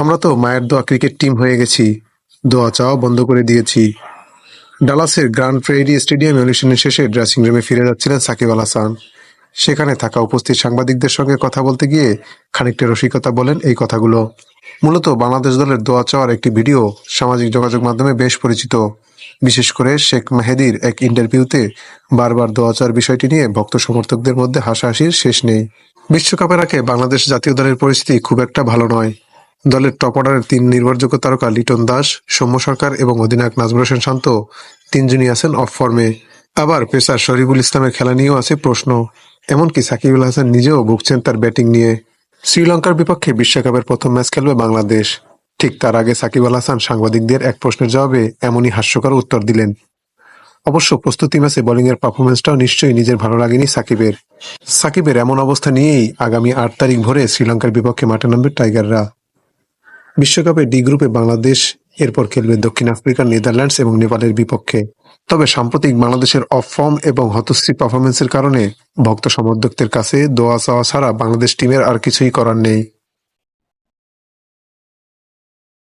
আমরা তো মায়ের দোয়া ক্রিকেট টিম হয়ে গেছি। দোয়া চাওয়া বন্ধ করে দিয়েছি। ডালাসের গ্র্যান্ড প্রেরি স্টেডিয়ামে অনুষ্ঠানের শেষে ড্রেসিং রুমে ফিরে যাচ্ছিলেন সাকিব আল হাসান। সেখানে থাকা উপস্থিত সাংবাদিকদের সঙ্গে কথা বলতে গিয়ে খানিকটা রসিকতা বলেন এই কথাগুলো। মূলত বাংলাদেশ দলের দোয়া চাওয়ার একটি ভিডিও সামাজিক যোগাযোগ মাধ্যমে বেশ পরিচিত। বিশেষ করে শেখ মেহেদির এক ইন্টারভিউতে বারবার দোয়া চাওয়ার বিষয়টি নিয়ে ভক্ত সমর্থকদের মধ্যে হাসাহাসির শেষ নেই। বিশ্বকাপের আগে বাংলাদেশ জাতীয় দলের পরিস্থিতি খুব একটা ভালো নয়। দলের টপ অর্ডারের তিন নির্ভরযোগ্য তারকা লিটন দাস, সৌম্য সরকার এবং অধিনায়ক নাজমুল হোসেন শান্ত তিনজনই আছেন অফ ফর্মে আবার পেসার শরীফুল ইসলামের খেলা নিয়েও আছে প্রশ্ন, এমনকি সাকিবুল হাসান নিজেও ভুগছেন তার ব্যাটিং নিয়ে। শ্রীলঙ্কার বিপক্ষে বিশ্বকাপের প্রথম ম্যাচ খেলবে বাংলাদেশ। ঠিক তার আগে সাকিব আল হাসান সাংবাদিকদের এক প্রশ্নের জবাবে এমনই হাস্যকর উত্তর দিলেন। অবশ্য প্রস্তুতি ম্যাচে বোলিংয়ের পারফরমেন্সটাও নিশ্চয়ই নিজের ভালো লাগেনি সাকিবের। সাকিবের এমন অবস্থা নিয়েই আগামী আট তারিখ ভোরে শ্রীলঙ্কার বিপক্ষে মাঠে নামবে টাইগাররা। বিশ্বকাপে ডি গ্রুপে বাংলাদেশ এরপর খেলবে দক্ষিণ আফ্রিকা নেদারল্যান্ডস এবং নেপালের বিপক্ষে। তবে সাম্প্রতিক বাংলাদেশের অফ ফর্ম এবং হতশ্রী পারফরমেন্সের কারণে ভক্ত সমর্থকদের কাছে দোয়া চাওয়া ছাড়া বাংলাদেশ টিমের আর কিছুই করার নেই।